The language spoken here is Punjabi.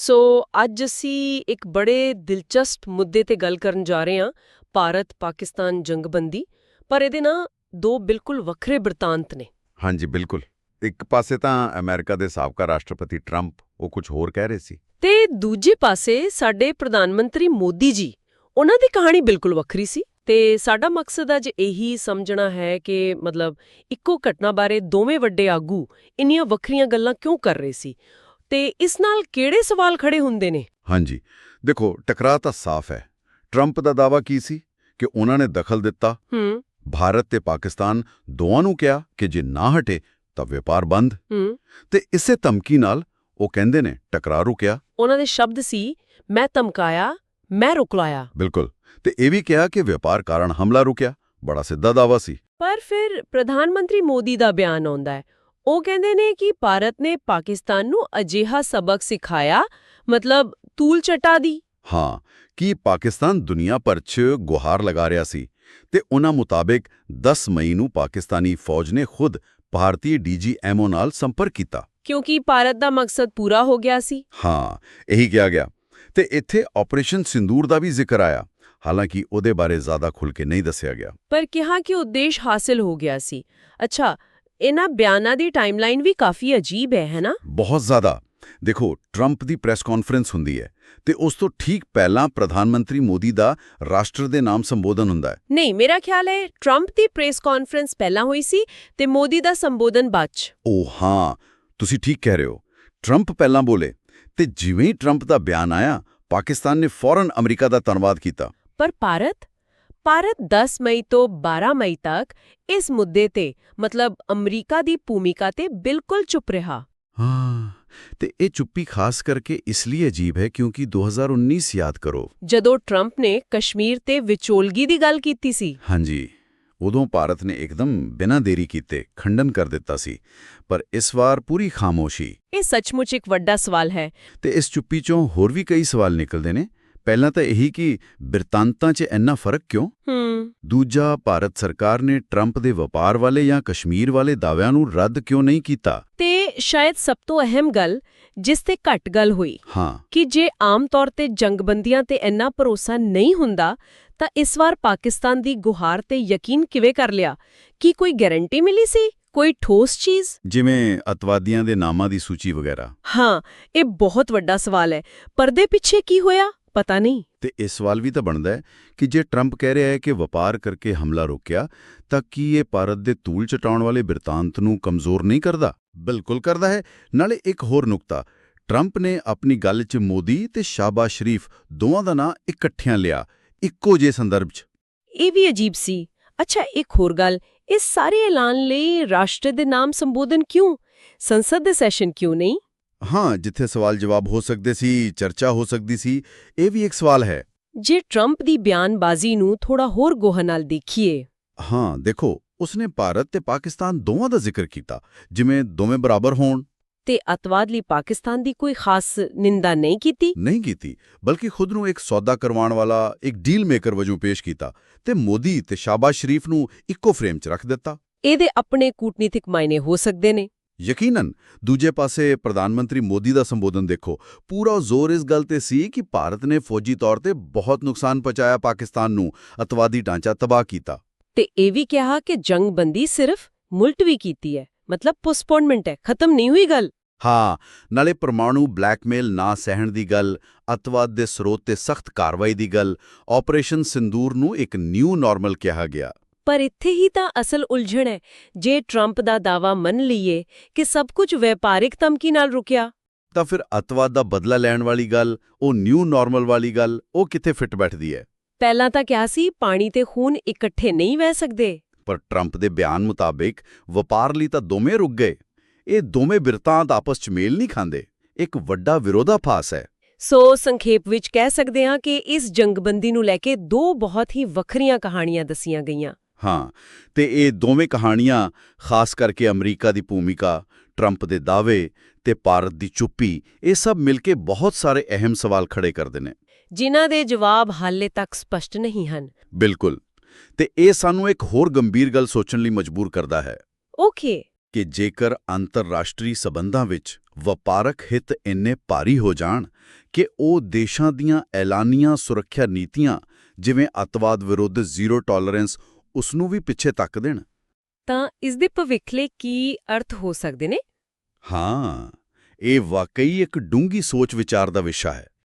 ਸੋ ਅੱਜ ਅਸੀਂ ਇੱਕ ਬੜੇ ਦਿਲਚਸਪ ਮੁੱਦੇ ਤੇ ਗੱਲ ਕਰਨ ਜਾ ਰਹੇ ਹਾਂ ਭਾਰਤ ਪਾਕਿਸਤਾਨ ਜੰਗਬੰਦੀ ਪਰ ਇਹਦੇ ਨਾ ਦੋ ਬਿਲਕੁਲ ਵੱਖਰੇ ਬਿਰਤਾਂਤ ਨੇ। ਹਾਂਜੀ ਬਿਲਕੁਲ। ਇੱਕ ਪਾਸੇ ਤਾਂ ਅਮਰੀਕਾ ਦੇ ਸਾਬਕਾ ਰਾਸ਼ਟਰਪਤੀ ਟਰੰਪ ਉਹ ਕੁਝ ਹੋਰ ਕਹਿ ਰਹੇ ਸੀ। ਤੇ ਦੂਜੇ ਪਾਸੇ ਸਾਡੇ ਪ੍ਰਧਾਨ ਮੰਤਰੀ ਮੋਦੀ ਜੀ ਉਹਨਾਂ ਦੀ ਕਹਾਣੀ ਬਿਲਕੁਲ ਵੱਖਰੀ ਸੀ ਤੇ ਸਾਡਾ ਮਕਸਦ ਅੱਜ ਇਹੀ ਸਮਝਣਾ ਹੈ ਕਿ ਮਤਲਬ ਇੱਕੋ ਘਟਨਾ ਬਾਰੇ ਦੋਵੇਂ ਵੱਡੇ ਆਗੂ ਇੰਨੀਆਂ ਵੱਖਰੀਆਂ ਗੱਲਾਂ ਕਿਉਂ ਕਰ ਰਹੇ ਸੀ? ਤੇ ਇਸ ਨਾਲ ਕਿਹੜੇ ਸਵਾਲ ਖੜੇ ਹੁੰਦੇ ਨੇ? ਹਾਂਜੀ। ਦੇਖੋ ਟਕਰਾਅ ਤਾਂ ਸਾਫ਼ ਹੈ। ਟਰੰਪ ਦਾ ਦਾਵਾ ਕੀ ਸੀ? ਕਿ ਉਹਨਾਂ ਨੇ ਦਖਲ ਦਿੱਤਾ। ਹੂੰ। ਭਾਰਤ ਤੇ ਪਾਕਿਸਤਾਨ ਦੋਵਾਂ ਨੂੰ ਕਿਹਾ ਕਿ ਜੇ ਨਾ ਹਟੇ ਤਾਂ ਵਪਾਰ ਬੰਦ। ਹੂੰ। ਤੇ ਇਸੇ ਧਮਕੀ ਨਾਲ ਉਹ ਕਹਿੰਦੇ ਨੇ ਟਕਰਾਅ ਰੁਕਿਆ। ਉਹਨਾਂ ਦੇ ਸ਼ਬਦ ਸੀ ਮੈਂ ਧਮਕਾਇਆ ਮੈਂ ਰੁਕਲਾਇਆ। ਬਿਲਕੁਲ। ਤੇ ਇਹ ਵੀ ਕਿਹਾ ਕਿ ਵਪਾਰ ਕਾਰਨ ਹਮਲਾ ਰੁਕਿਆ। ਬੜਾ ਸਿੱਧਾ ਦਾਵਾ ਸੀ। ਪਰ ਫਿਰ ਪ੍ਰਧਾਨ ਮੰਤਰੀ ਮੋਦੀ ਦਾ ਬਿਆਨ ਆਉਂਦਾ ਹੈ। ਉਹ ਕਹਿੰਦੇ ਨੇ ਕਿ ਭਾਰਤ ਨੇ ਪਾਕਿਸਤਾਨ ਨੂੰ ਅਜਿਹਾ ਸਬਕ ਸਿਖਾਇਆ ਮਤਲਬ ਤੂਲ ਚਟਾ ਦੀ। ਹਾਂ ਕਿ ਪਾਕਿਸਤਾਨ ਦੁਨੀਆ ਭਰ 'ਚ ਗੁਹਾਰ ਲਗਾ ਰਿਹਾ ਸੀ ਤੇ ਉਹਨਾਂ ਮੁਤਾਬਕ 10 ਮਈ ਨੂੰ ਪਾਕਿਸਤਾਨੀ ਫੌਜ ਨੇ ਖੁਦ ਭਾਰਤੀ ਡੀਜੀਐਮਓ ਨਾਲ ਸੰਪਰਕ ਕੀਤਾ। ਕਿਉਂਕਿ ਭਾਰਤ ਦਾ ਮਕਸਦ ਪੂਰਾ ਹੋ ਗਿਆ ਸੀ। ਹਾਂ ਇਹੀ ਕਿਹਾ ਗਿਆ। ਤੇ ਇੱਥੇ ਆਪਰੇਸ਼ਨ ਸਿੰਦੂਰ ਦਾ ਵੀ ਜ਼ਿਕਰ ਆਇਆ ਹਾਲਾਂਕਿ ਉਹਦੇ ਬਾਰੇ ਜ਼ਿਆਦਾ ਖੁੱਲ ਕੇ ਨਹੀਂ ਦੱਸਿਆ ਗਿਆ। ਪਰ ਕਿਹਾ ਕਿ ਉਦੇਸ਼ ਹਾਸਲ ਹੋ ਗਿਆ ਸੀ। ਅੱਛਾ ਇਹਨਾਂ ਬਿਆਨਾਂ ਦੀ ਟਾਈਮਲਾਈਨ ਵੀ ਕਾਫੀ ਅਜੀਬ ਹੈ ਹੈ ਨਾ? ਬਹੁਤ ਜ਼ਿਆਦਾ। ਦੇਖੋ ਟਰੰਪ ਦੀ ਪ੍ਰੈਸ ਕਾਨਫਰੰਸ ਹੁੰਦੀ ਹੈ ਤੇ ਉਸ ਤੋਂ ਠੀਕ ਪਹਿਲਾਂ ਪ੍ਰਧਾਨ ਮੰਤਰੀ ਮੋਦੀ ਦਾ ਰਾਸ਼ਟਰ ਦੇ ਨਾਮ ਸੰਬੋਧਨ ਹੁੰਦਾ ਹੈ। ਨਹੀਂ ਮੇਰਾ ਖਿਆਲ ਹੈ ਟਰੰਪ ਦੀ ਪ੍ਰੈਸ ਕਾਨਫਰੰਸ ਪਹਿਲਾਂ ਹੋਈ ਸੀ ਤੇ ਮੋਦੀ ਦਾ ਸੰਬੋਧਨ ਬਾਅਦ 'ਚ। ਉਹ ਹਾਂ ਤੁਸੀਂ ਠੀਕ ਕਹਿ ਰਹੇ ਹੋ। ਟਰੰਪ ਪਹਿਲਾਂ ਬੋਲੇ ਤੇ ਜਿਵੇਂ ਹੀ ਟਰੰਪ ਦਾ ਬਿਆਨ ਆਇਆ ਪਾਕਿਸਤਾਨ ਨੇ ਫੌਰਨ ਅਮਰੀਕਾ ਦਾ ਧੰਨਵਾਦ ਕੀਤਾ। ਪਰ ਭਾਰਤ ਭਾਰਤ 10 ਮਈ ਤੋਂ 12 ਮਈ ਤੱਕ ਇਸ ਮੁੱਦੇ ਤੇ ਮਤਲਬ ਅਮਰੀਕਾ ਦੀ ਭੂਮਿਕਾ ਤੇ ਬਿਲਕੁਲ ਚੁੱਪ ਰਿਹਾ। ਹਾਂ ਤੇ ਇਹ ਚੁੱਪੀ ਖਾਸ ਕਰਕੇ ਇਸ ਲਈ ਅਜੀਬ ਹੈ ਕਿਉਂਕਿ 2019 ਯਾਦ ਕਰੋ। ਜਦੋਂ ਟਰੰਪ ਨੇ ਕਸ਼ਮੀਰ ਤੇ ਵਿਚੋਲਗੀ ਦੀ ਗੱਲ ਕੀਤੀ ਸੀ। ਹਾਂਜੀ ਉਦੋਂ ਭਾਰਤ ਨੇ ਇੱਕਦਮ ਬਿਨਾਂ ਦੇਰੀ ਕੀਤੇ ਖੰਡਨ ਕਰ ਦਿੱਤਾ ਸੀ ਪਰ ਇਸ ਵਾਰ ਪੂਰੀ ਖਾਮੋਸ਼ੀ। ਇਹ ਸੱਚਮੁੱਚ ਇੱਕ ਵੱਡਾ ਸਵਾਲ ਹੈ। ਤੇ ਇਸ ਚੁੱਪੀ ਚੋਂ ਹੋਰ ਵੀ ਕਈ ਸਵਾਲ ਨਿਕਲਦੇ ਨੇ। ਪਹਿਲਾਂ ਤਾਂ ਇਹੀ ਕਿ ਬਿਰਤਾਂਤਾਂ 'ਚ ਇੰਨਾ ਫ਼ਰਕ ਕਿਉਂ? ਹੂੰ। ਦੂਜਾ ਭਾਰਤ ਸਰਕਾਰ ਨੇ ਟਰੰਪ ਦੇ ਵਪਾਰ ਵਾਲੇ ਜਾਂ ਕਸ਼ਮੀਰ ਵਾਲੇ ਦਾਅਵਿਆਂ ਨੂੰ ਰੱਦ ਕਿਉਂ ਨਹੀਂ ਕੀਤਾ? ਤੇ ਸ਼ਾਇਦ ਸਭ ਤੋਂ ਅਹਿਮ ਗੱਲ ਜਿਸ ਤੇ ਘੱਟ ਗੱਲ ਹੋਈ ਹਾਂ। ਕਿ ਜੇ ਆਮ ਤੌਰ ਤੇ ਜੰਗਬੰਦੀਆਂ ਤੇ ਇੰਨਾ ਭਰੋਸਾ ਨਹੀਂ ਹੁੰਦਾ ਤਾਂ ਇਸ ਵਾਰ ਪਾਕਿਸਤਾਨ ਦੀ ਗੁਹਾਰ ਤੇ ਯਕੀਨ ਕਿਵੇਂ ਕਰ ਲਿਆ? ਕੀ ਕੋਈ ਗਾਰੰਟੀ ਮਿਲੀ ਸੀ? ਕੋਈ ਠੋਸ ਚੀਜ਼? ਜਿਵੇਂ ਅਤਵਾਦੀਆਂ ਦੇ ਨਾਮਾਂ ਦੀ ਸੂਚੀ ਵਗੈਰਾ। ਹਾਂ ਇਹ ਬਹੁਤ ਵੱਡਾ ਸਵਾਲ ਹੈ। ਪਰਦੇ ਪਿੱਛੇ ਕੀ ਹੋਇਆ? ਪਤਾ ਨਹੀਂ। ਤੇ ਇਹ ਸਵਾਲ ਵੀ ਤਾਂ ਬਣਦਾ ਹੈ ਕਿ ਜੇ ਟਰੰਪ ਕਹਿ ਰਿਹਾ ਹੈ ਕਿ ਵਪਾਰ ਕਰਕੇ ਹਮਲਾ ਰੋਕਿਆ ਤਾਂ ਕੀ ਇਹ ਭਾਰਤ ਦੇ ਤੂਲ ਚਟਾਉਣ ਵਾਲੇ ਬਿਰਤਾਂਤ ਨੂੰ ਕਮਜ਼ੋਰ ਨਹੀਂ ਕਰਦਾ? ਬਿਲਕੁਲ ਕਰਦਾ ਹੈ। ਨਾਲੇ ਇੱਕ ਹੋਰ ਨੁਕਤਾ ਟਰੰਪ ਨੇ ਆਪਣੀ ਗੱਲ 'ਚ ਮੋਦੀ ਤੇ ਸ਼ਾਬਾਸ਼ ਸ਼ਰੀਫ ਦੋਵਾਂ ਦਾ ਨਾਂ ਇਕੱਠਿਆਂ ਲਿਆ ਇੱਕੋ ਜਿਹੇ ਸੰਦਰਭ 'ਚ। ਇਹ ਵੀ ਅਜੀਬ ਸੀ। ਅੱਛਾ ਇੱਕ ਹੋਰ ਗੱਲ ਇਸ ਸਾਰੇ ਐਲਾਨ ਲਈ ਰਾਸ਼ਟਰ ਦੇ ਨਾਮ ਸੰਬੋਧਨ ਕਿਉਂ? ਸੰਸਦ ਦੇ ਸੈਸ਼ਨ ਕਿਉਂ ਨਹੀਂ? ਹਾਂ ਜਿੱਥੇ ਸਵਾਲ ਜਵਾਬ ਹੋ ਸਕਦੇ ਸੀ ਚਰਚਾ ਹੋ ਸਕਦੀ ਸੀ ਇਹ ਵੀ ਇੱਕ ਸਵਾਲ ਹੈ। ਜੇ ਟਰੰਪ ਦੀ ਬਿਆਨਬਾਜ਼ੀ ਨੂੰ ਥੋੜਾ ਹੋਰ ਗੋਹ ਨਾਲ ਦੇਖੀਏ। ਹਾਂ ਦੇਖੋ ਉਸਨੇ ਭਾਰਤ ਤੇ ਪਾਕਿਸਤਾਨ ਦੋਵਾਂ ਦਾ ਜ਼ਿਕਰ ਕੀਤਾ ਜਿਵੇਂ ਦੋਵੇਂ ਬਰਾਬਰ ਹੋਣ। ਤੇ ਅਤਵਾਦ ਲਈ ਪਾਕਿਸਤਾਨ ਦੀ ਕੋਈ ਖਾਸ ਨਿੰਦਾ ਨਹੀਂ ਕੀਤੀ? ਨਹੀਂ ਕੀਤੀ ਬਲਕਿ ਖੁਦ ਨੂੰ ਇੱਕ ਸੌਦਾ ਕਰਵਾਉਣ ਵਾਲਾ ਇੱਕ ਡੀਲ ਮੇਕਰ ਵਜੋਂ ਪੇਸ਼ ਕੀਤਾ ਤੇ ਮੋਦੀ ਤੇ ਸ਼ਾਬਾਸ਼ ਸ਼ਰੀਫ ਨੂੰ ਇੱਕੋ ਫਰੇਮ 'ਚ ਰੱਖ ਦਿੱਤਾ। ਇਹਦੇ ਆਪਣੇ ਕੂਟਨੀਤਿਕ ਮਾਇਨੇ ਹੋ ਸਕਦੇ ਨੇ। ਯਕੀਨਨ ਦੂਜੇ ਪਾਸੇ ਪ੍ਰਧਾਨ ਮੰਤਰੀ ਮੋਦੀ ਦਾ ਸੰਬੋਧਨ ਦੇਖੋ। ਪੂਰਾ ਜ਼ੋਰ ਇਸ ਗੱਲ ਤੇ ਸੀ ਕਿ ਭਾਰਤ ਨੇ ਫੌਜੀ ਤੌਰ ਤੇ ਬਹੁਤ ਨੁਕਸਾਨ ਪਹੁੰਚਾਇਆ ਪਾਕਿਸਤਾਨ ਨੂੰ ਅਤਵਾਦੀ ਢਾਂਚਾ ਤਬਾਹ ਕੀਤਾ। ਤੇ ਇਹ ਵੀ ਕਿਹਾ ਕਿ ਜੰਗਬੰਦੀ ਸਿਰਫ ਮੁਲਤਵੀ ਕੀਤੀ ਹੈ ਮਤਲਬ ਪੋਸਟਪੋਨਮੈਂਟ ਹੈ ਖਤਮ ਨਹੀਂ ਹੋਈ ਗੱਲ। ਹਾਂ ਨਾਲੇ ਪਰਮਾਣੂ ਬਲੈਕਮੇਲ ਨਾ ਸਹਿਣ ਦੀ ਗੱਲ ਅਤਵਾਦ ਦੇ ਸਰੋਤ ਤੇ ਸਖਤ ਕਾਰਵਾਈ ਦੀ ਗੱਲ ਆਪਰੇਸ਼ਨ ਸਿੰਦੂਰ ਨੂੰ ਇੱਕ ਨਿਊ ਨਾਰਮਲ ਕਿਹਾ ਗਿਆ। ਪਰ ਇੱਥੇ ਹੀ ਤਾਂ ਅਸਲ ਉਲਝਣ ਹੈ। ਜੇ ਟਰੰਪ ਦਾ ਦਾਵਾ ਮੰਨ ਲਈਏ ਕਿ ਸਭ ਕੁਝ ਵਪਾਰਿਕ ਧਮਕੀ ਨਾਲ ਰੁਕਿਆ। ਤਾਂ ਫਿਰ ਅਤਵਾਦ ਦਾ ਬਦਲਾ ਲੈਣ ਵਾਲੀ ਗੱਲ ਉਹ ਨਿਊ ਨਾਰਮਲ ਵਾਲੀ ਗੱਲ ਉਹ ਕਿੱਥੇ ਫਿੱਟ ਬੈਠਦੀ ਹੈ? ਪਹਿਲਾਂ ਤਾਂ ਕਿਹਾ ਸੀ ਪਾਣੀ ਤੇ ਖੂਨ ਇਕੱਠੇ ਨਹੀਂ ਵਹਿ ਸਕਦੇ। ਪਰ ਟਰੰਪ ਦੇ ਬਿਆਨ ਮੁਤਾਬਿਕ ਵਪਾਰ ਲਈ ਤਾਂ ਦੋਵੇਂ ਰੁਕ ਗਏ। ਇਹ ਦੋਵੇਂ ਬਿਰਤਾਂਤ ਆਪਸ 'ਚ ਮੇਲ ਨਹੀਂ ਖਾਂਦੇ। ਇੱਕ ਵੱਡਾ ਵਿਰੋਧਾਭਾਸ ਹੈ। ਸੋ ਸੰਖੇਪ ਵਿੱਚ ਕਹਿ ਸਕਦੇ ਹਾਂ ਕਿ ਇਸ ਜੰਗਬੰਦੀ ਨੂੰ ਲੈ ਕੇ ਦੋ ਬਹੁਤ ਹੀ ਵੱਖਰੀਆਂ ਕਹਾਣੀਆਂ ਦਸੀਆਂ ਗਈਆਂ। ਹਾਂ ਤੇ ਇਹ ਦੋਵੇਂ ਕਹਾਣੀਆਂ ਖਾਸ ਕਰਕੇ ਅਮਰੀਕਾ ਦੀ ਭੂਮਿਕਾ ਟਰੰਪ ਦੇ ਦਾਅਵੇ ਤੇ ਭਾਰਤ ਦੀ ਚੁੱਪੀ ਇਹ ਸਭ ਮਿਲ ਕੇ ਬਹੁਤ ਸਾਰੇ ਅਹਿਮ ਸਵਾਲ ਖੜੇ ਕਰਦੇ ਨੇ। ਜਿਨ੍ਹਾਂ ਦੇ ਜਵਾਬ ਹਾਲੇ ਤੱਕ ਸਪਸ਼ਟ ਨਹੀਂ ਹਨ। ਬਿਲਕੁਲ। ਤੇ ਇਹ ਸਾਨੂੰ ਇੱਕ ਹੋਰ ਗੰਭੀਰ ਗੱਲ ਸੋਚਣ ਲਈ ਮਜਬੂਰ ਕਰਦਾ ਹੈ। ਓਕੇ। ਕਿ ਜੇਕਰ ਅੰਤਰਰਾਸ਼ਟਰੀ ਸਬੰਧਾਂ ਵਿੱਚ ਵਪਾਰਕ ਹਿੱਤ ਇੰਨੇ ਭਾਰੀ ਹੋ ਜਾਣ ਕਿ ਉਹ ਦੇਸ਼ਾਂ ਦੀਆਂ ਐਲਾਨੀਆਂ ਸੁਰੱਖਿਆ ਨੀਤੀਆਂ ਜਿਵੇਂ ਅੱਤਵਾਦ ਵਿਰੁੱਧ ਜ਼ੀਰੋ ਟੋਲਰੈਂਸ ਉਸ ਨੂੰ ਵੀ ਪਿੱਛੇ ਤੱਕ ਦੇਣ। ਤਾਂ ਇਸ ਦੇ ਭਵਿੱਖ ਲਈ ਕੀ ਅਰਥ ਹੋ ਸਕਦੇ ਨੇ? ਹਾਂ ਇਹ ਵਾਕਈ ਇੱਕ ਡੂੰਗੀ ਸੋਚ ਵਿਚਾਰ ਦਾ ਵਿਸ਼ਾ ਹੈ।